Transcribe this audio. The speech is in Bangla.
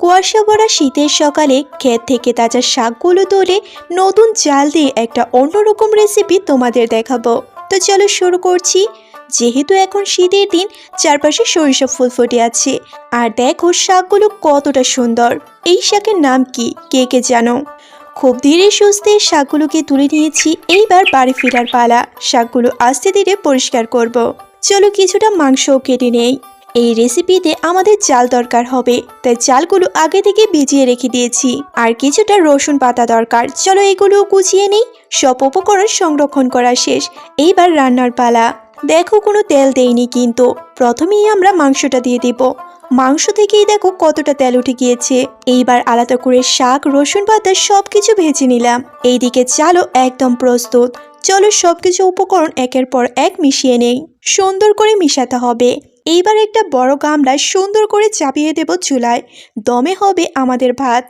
কুয়াশা ভরা শীতের সকালে ক্ষেত থেকে তাজা শাকগুলো তুলে নতুন চাল দিয়ে একটা অন্যরকম রেসিপি তোমাদের দেখাবো। তো চলো শুরু করছি। যেহেতু এখন শীতের দিন, চারপাশে সরিষা ফুল ফুটে আছে। আর দেখো শাকগুলো কতটা সুন্দর। এই শাকের নাম কি? কে কে জানো? খুব ধীরে সুস্থে শাকগুলোকে তুলে নিয়েছি। এইবার বাড়ি ফেরার পালা। শাকগুলো আস্তে ধীরে পরিষ্কার করব। চলো কিছুটা মাংসও কেটে নেই। এই রেসিপিতে আমাদের চাল দরকার হবে। তাই চালগুলো আগে থেকে ভিজিয়ে রেখে দিয়েছি। আর কিছুটা রসুন পাতা দরকার। চলো এগুলো কুচিয়ে নেই। সব উপকরণ সংরক্ষণ করা শেষ। এইবার রান্নার পালা। দেখো কোনো তেল দেইনি কিন্তু। প্রথমেই আমরা মাংসটা দিয়ে দেব। মাংস থেকেই দেখো কতটা তেল উঠে গিয়েছে। এইবার আলাদা করে শাক, রসুন পাতা সব কিছু ভেজে নিলাম। এইদিকে চালও একদম প্রস্তুত। চলো সব কিছু উপকরণ একের পর এক মিশিয়ে নেই। সুন্দর করে মিশাতে হবে। এইবার একটা বড় গামলায় সুন্দর করে চাপিয়ে দেব চুলায়। দমে হবে আমাদের ভাত।